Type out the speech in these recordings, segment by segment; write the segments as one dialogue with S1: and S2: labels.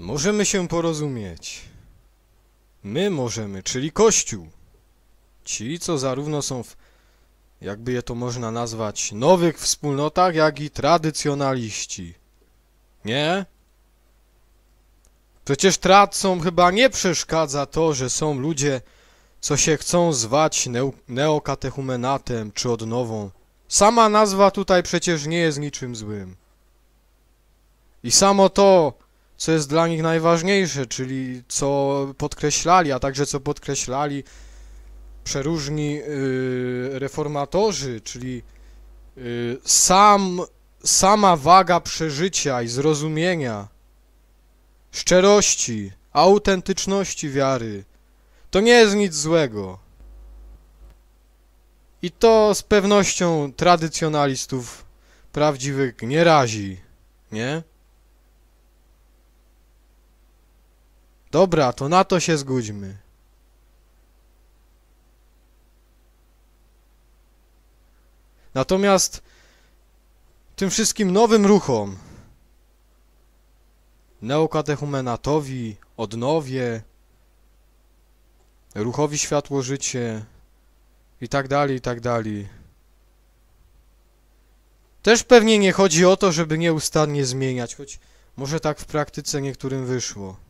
S1: Możemy się porozumieć. My możemy, czyli Kościół. Ci, co zarówno są w, jakby je to można nazwać, nowych wspólnotach, jak i tradycjonaliści. Nie? Przecież tradcom chyba nie przeszkadza to, że są ludzie, co się chcą zwać neo neokatechumenatem czy odnową. Sama nazwa tutaj przecież nie jest niczym złym. I samo to, co jest dla nich najważniejsze, czyli co podkreślali, a także co podkreślali przeróżni yy, reformatorzy, czyli yy, sam, sama waga przeżycia i zrozumienia, szczerości, autentyczności wiary, to nie jest nic złego. I to z pewnością tradycjonalistów prawdziwych nie razi, nie? Dobra, to na to się zgódźmy. Natomiast tym wszystkim nowym ruchom, neokatechumenatowi, odnowie, ruchowi światło życie i tak dalej, i tak dalej. Też pewnie nie chodzi o to, żeby nieustannie zmieniać, choć może tak w praktyce niektórym wyszło.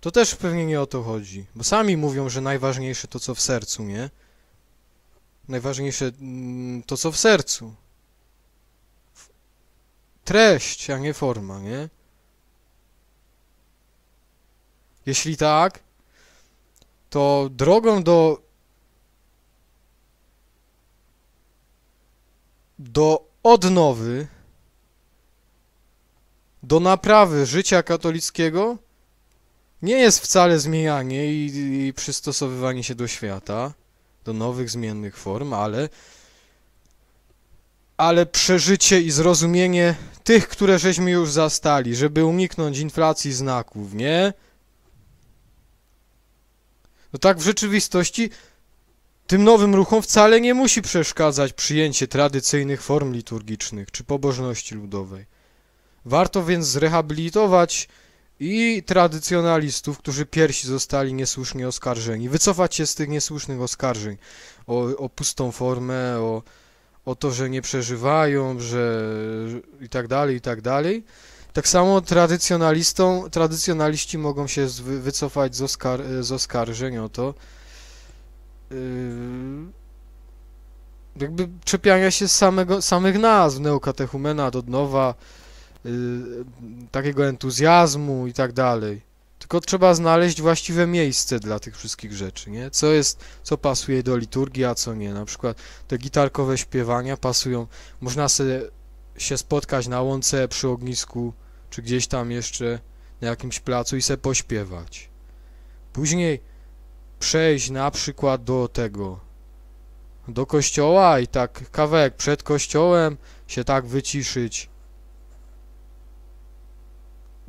S1: To też pewnie nie o to chodzi, bo sami mówią, że najważniejsze to co w sercu, nie? Najważniejsze mm, to co w sercu. Treść, a nie forma, nie? Jeśli tak, to drogą do do odnowy, do naprawy życia katolickiego nie jest wcale zmienianie i, i przystosowywanie się do świata, do nowych, zmiennych form, ale ale przeżycie i zrozumienie tych, które żeśmy już zastali, żeby uniknąć inflacji znaków, nie? No tak w rzeczywistości tym nowym ruchom wcale nie musi przeszkadzać przyjęcie tradycyjnych form liturgicznych czy pobożności ludowej. Warto więc zrehabilitować i tradycjonalistów, którzy pierwsi zostali niesłusznie oskarżeni, wycofać się z tych niesłusznych oskarżeń. O, o pustą formę, o, o to, że nie przeżywają, że i tak dalej, i tak dalej. Tak samo tradycjonalistom, tradycjonaliści mogą się wycofać z, oskar, z oskarżeń o to, yy, jakby czepiania się samego, samych nazw, neokatechumenat, odnowa, yy, takiego entuzjazmu i tak dalej. Tylko trzeba znaleźć właściwe miejsce dla tych wszystkich rzeczy, nie? Co jest, co pasuje do liturgii, a co nie. Na przykład te gitarkowe śpiewania pasują, można sobie się spotkać na łące przy ognisku, czy gdzieś tam jeszcze na jakimś placu i se pośpiewać. Później przejść na przykład do tego, do kościoła i tak kawałek przed kościołem się tak wyciszyć,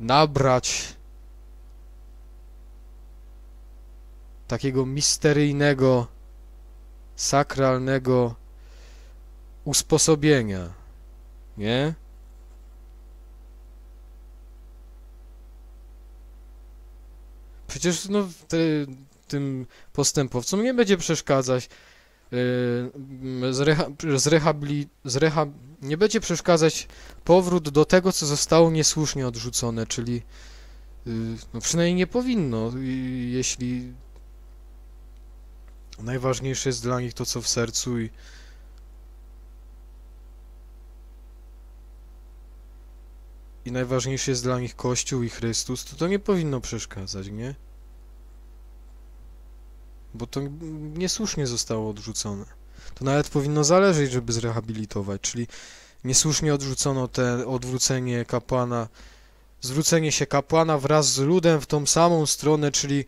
S1: nabrać takiego misteryjnego, sakralnego usposobienia, nie? Przecież no, te, tym postępowcom nie będzie przeszkadzać zreha, zrehabili, zreha, nie będzie przeszkadzać powrót do tego, co zostało niesłusznie odrzucone, czyli yy, no przynajmniej nie powinno, jeśli najważniejsze jest dla nich to, co w sercu i i najważniejszy jest dla nich Kościół i Chrystus, to to nie powinno przeszkadzać, nie? Bo to niesłusznie zostało odrzucone. To nawet powinno zależeć, żeby zrehabilitować, czyli niesłusznie odrzucono te odwrócenie kapłana, zwrócenie się kapłana wraz z ludem w tą samą stronę, czyli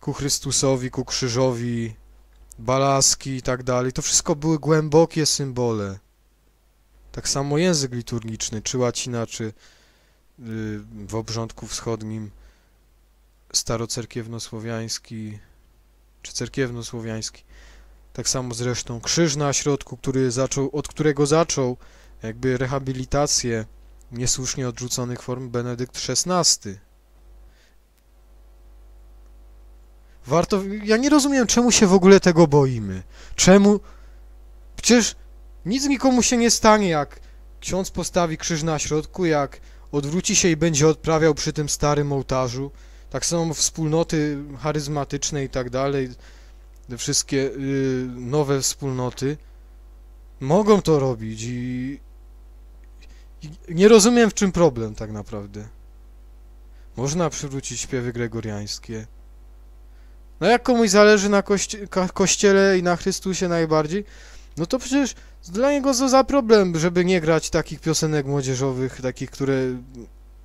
S1: ku Chrystusowi, ku krzyżowi, balaski i tak dalej. To wszystko były głębokie symbole. Tak samo język liturgiczny, czy łacina, czy y, w obrządku wschodnim starocerkiewnosłowiański, czy cerkiewno-słowiański. Tak samo zresztą krzyż na środku, który zaczął, od którego zaczął jakby rehabilitację niesłusznie odrzuconych form Benedykt XVI. Warto... Ja nie rozumiem, czemu się w ogóle tego boimy. Czemu... Przecież nic nikomu się nie stanie, jak ksiądz postawi krzyż na środku, jak odwróci się i będzie odprawiał przy tym starym ołtarzu. Tak samo wspólnoty charyzmatyczne i tak dalej, te wszystkie y, nowe wspólnoty mogą to robić i, i nie rozumiem w czym problem tak naprawdę. Można przywrócić śpiewy gregoriańskie. No jak komuś zależy na kości kościele i na Chrystusie najbardziej, no to przecież dla niego co za problem, żeby nie grać takich piosenek młodzieżowych, takich, które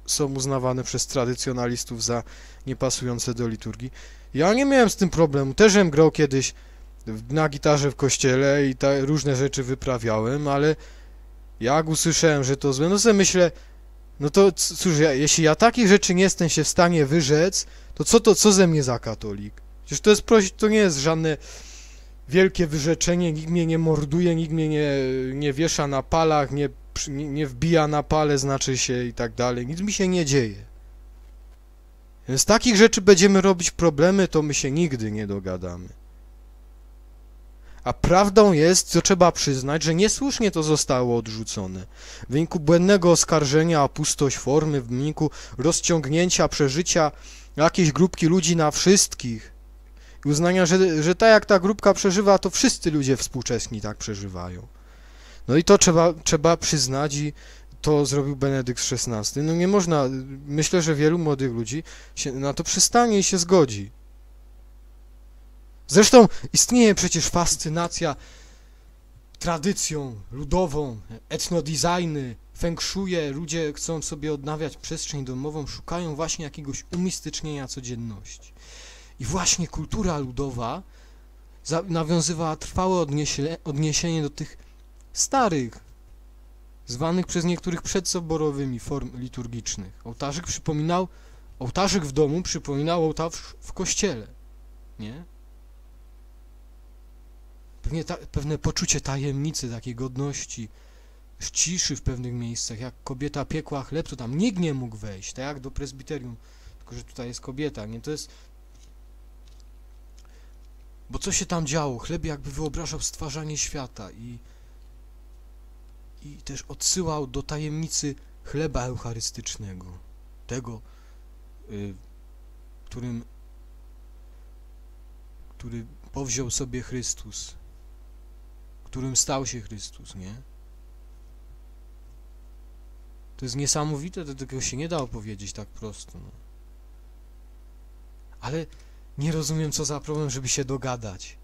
S1: są uznawane przez tradycjonalistów za niepasujące do liturgii. Ja nie miałem z tym problemu. Też żem grał kiedyś na gitarze w kościele i różne rzeczy wyprawiałem, ale jak usłyszałem, że to złe, no sobie myślę, no to cóż, ja, jeśli ja takich rzeczy nie jestem się w stanie wyrzec, to co to, co ze mnie za katolik? Przecież to jest proś, to nie jest żadne wielkie wyrzeczenie, nikt mnie nie morduje, nikt mnie nie, nie wiesza na palach, nie, nie, wbija na pale, znaczy się i tak dalej. Nic mi się nie dzieje. Z takich rzeczy będziemy robić problemy, to my się nigdy nie dogadamy. A prawdą jest, co trzeba przyznać, że niesłusznie to zostało odrzucone. W wyniku błędnego oskarżenia o pustość formy, w wyniku rozciągnięcia przeżycia jakiejś grupki ludzi na wszystkich i uznania, że, że tak jak ta grupka przeżywa, to wszyscy ludzie współcześni tak przeżywają. No i to trzeba, trzeba przyznać i to zrobił Benedykt XVI. No nie można, myślę, że wielu młodych ludzi na to przystanie i się zgodzi. Zresztą istnieje przecież fascynacja tradycją ludową, etnodesigny, feng shui, ludzie chcą sobie odnawiać przestrzeń domową, szukają właśnie jakiegoś umistycznienia codzienności. I właśnie kultura ludowa nawiązywała trwałe odniesie, odniesienie do tych starych, zwanych przez niektórych przedsoborowymi form liturgicznych. Ołtarzyk przypominał, ołtarzyk w domu przypominał ołtarz w kościele, nie? Pewnie ta, pewne poczucie tajemnicy, takiej godności, ciszy w pewnych miejscach. Jak kobieta piekła chleb, to tam nikt nie mógł wejść, tak jak do prezbiterium. Tylko, że tutaj jest kobieta, nie? To jest... Bo co się tam działo? Chleb jakby wyobrażał stwarzanie świata i... I też odsyłał do tajemnicy chleba eucharystycznego. Tego, y, którym... który powziął sobie Chrystus którym stał się Chrystus, nie? To jest niesamowite, to tego się nie da opowiedzieć tak prosto. No. Ale nie rozumiem, co za problem, żeby się dogadać.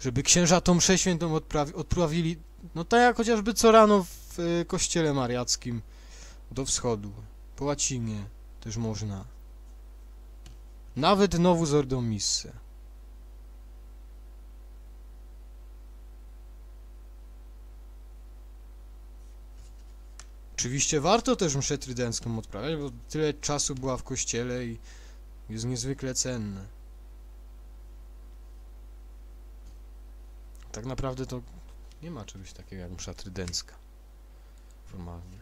S1: Żeby księża tą mszę świętą odprawi, odprawili, no tak jak chociażby co rano w y, kościele mariackim do wschodu, po łacinie też można. Nawet novus ordo misse. Oczywiście warto też mszę trydencką odprawiać, bo tyle czasu była w kościele i jest niezwykle cenne. Tak naprawdę to nie ma czegoś takiego jak msza trydencka. Formalnie.